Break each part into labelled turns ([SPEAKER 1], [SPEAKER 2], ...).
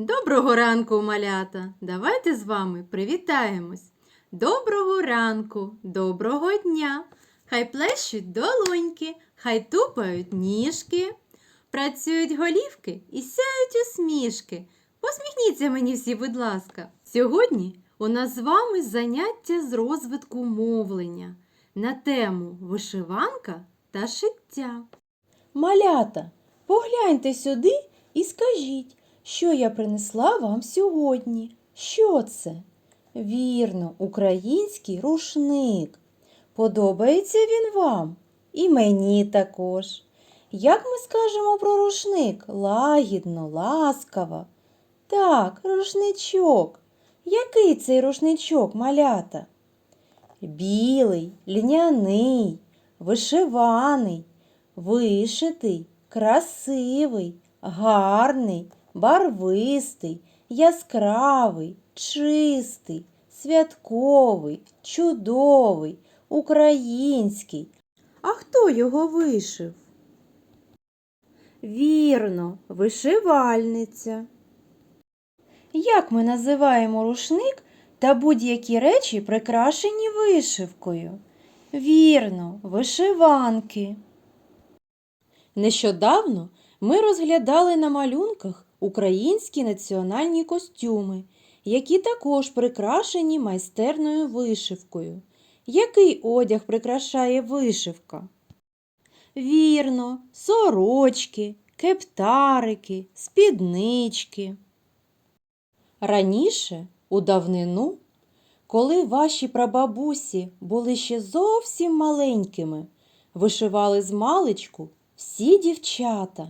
[SPEAKER 1] Доброго ранку, малята! Давайте з вами привітаємось. Доброго ранку, доброго дня! Хай плещуть долоньки, хай тупають ніжки, працюють голівки і сяють усмішки. Посміхніться мені всі, будь ласка. Сьогодні у нас з вами заняття з розвитку мовлення на тему вишиванка та шиття.
[SPEAKER 2] Малята, погляньте сюди і скажіть, що я принесла вам сьогодні. Що це? Вірно, український рушник. Подобається він вам? І мені також. Як ми скажемо про рушник? Лагідно, ласкаво. Так, рушничок. Який цей рушничок, малята? Білий, льняний, вишиваний, вишитий, красивий, гарний, барвистий, яскравий, чистий, святковий, чудовий, український. А хто його вишив? Вірно, вишивальниця. Як ми називаємо рушник та будь-які речі, прикрашені вишивкою? Вірно, вишиванки. Нещодавно ми розглядали на малюнках українські національні костюми, які також прикрашені майстерною вишивкою. Який одяг прикрашає вишивка? Вірно, сорочки, кептарики, спіднички. Раніше, у давнину, коли ваші прабабусі були ще зовсім маленькими, вишивали з маличку всі дівчата.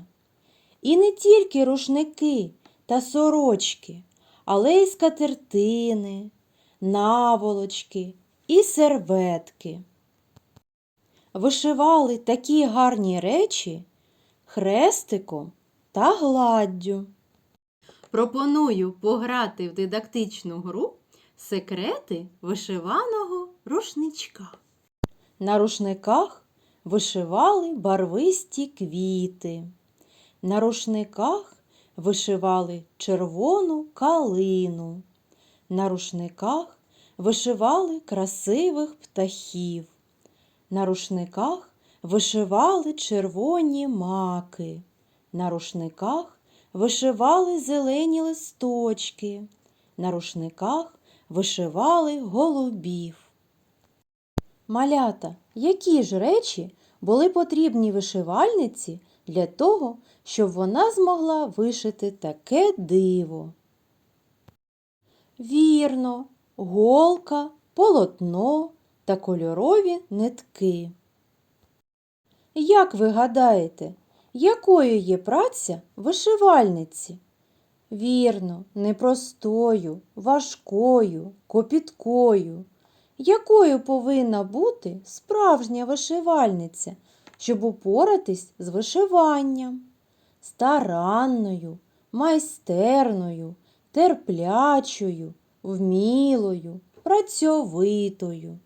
[SPEAKER 2] І не тільки рушники та сорочки, але й скатертини, наволочки і серветки. Вишивали такі гарні речі хрестиком та гладдю.
[SPEAKER 1] Пропоную пограти в дидактичну гру секрети вишиваного рушничка.
[SPEAKER 2] На рушниках вишивали барвисті квіти. На рушниках вишивали червону калину. На рушниках вишивали красивих птахів. На рушниках вишивали червоні маки. На рушниках вишивали зелені листочки. На рушниках вишивали голубів. Малята, які ж речі були потрібні вишивальниці для того, щоб вона змогла вишити таке диво? Вірно, голка, полотно та кольорові нитки. Як ви гадаєте, якою є праця вишивальниці? Вірно, непростою, важкою, копіткою. Якою повинна бути справжня вишивальниця, щоб упоратись з вишиванням? Старанною, майстерною, терплячою, вмілою, працьовитою.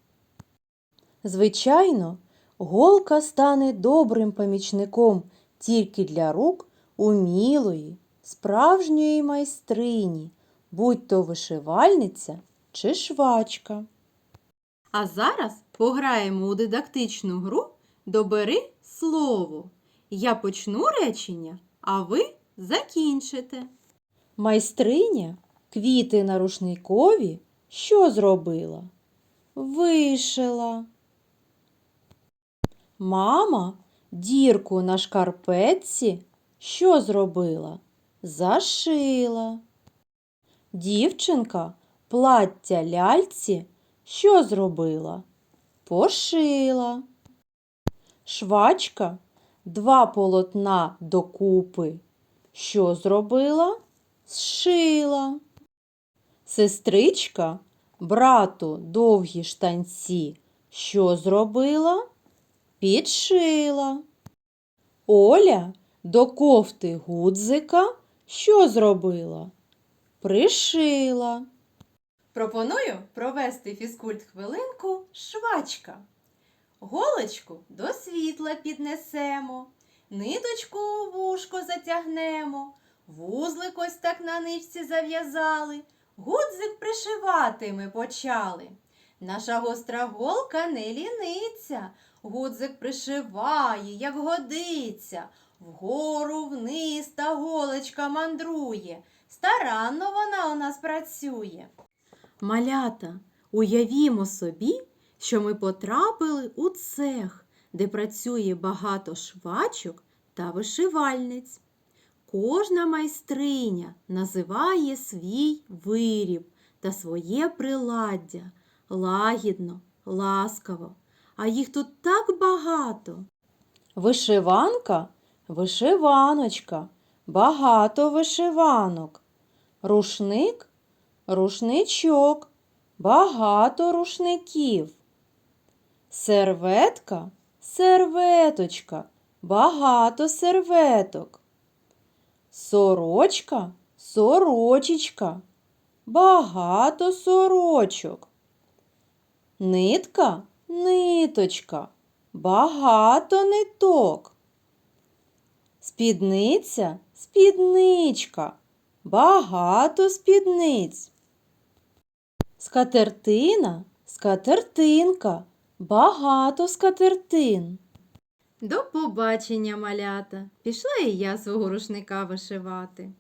[SPEAKER 2] Звичайно, голка стане добрим помічником тільки для рук умілої, справжньої майстрині, будь то вишивальниця чи швачка.
[SPEAKER 1] А зараз пограємо у дидактичну гру Добери слово. Я почну речення, а ви закінчите.
[SPEAKER 2] Майстриня квіти на рушникові що зробила? Вишила. Мама дірку на шкарпетці що зробила? Зашила. Дівчинка плаття ляльці що зробила? Пошила. Швачка два полотна докупи. Що зробила? Зшила. Сестричка брату довгі штанці. Що зробила? Підшила. Оля до кофти гудзика що зробила? Пришила.
[SPEAKER 1] Пропоную провести фізкульт хвилинку швачка. Голочку до світла піднесемо, ниточку у вушко затягнемо, Вузлик ось так на ничці зав'язали, гудзик пришивати ми почали. Наша гостра голка не ліниться, гудзик пришиває, як годиться. Вгору вниз та голочка мандрує. Старанно вона у нас працює. Малята, уявімо собі, що ми потрапили у цех, де працює багато швачок та вишивальниць. Кожна майстриня називає свій виріб та своє приладдя лагідно, ласкаво, а їх тут так багато.
[SPEAKER 2] Вишиванка вишиваночка, багато вишиванок. Рушник рушничок, багато рушників. Серветка серветочка, багато серветок. Сорочка сорочечка, багато сорочок. Нитка ниточка, багато ниток. Спідниця спідничка, багато спідниць. Скатертина скатертинка, багато скатертин.
[SPEAKER 1] До побачення, малята! Пішла і я свого рушника вишивати.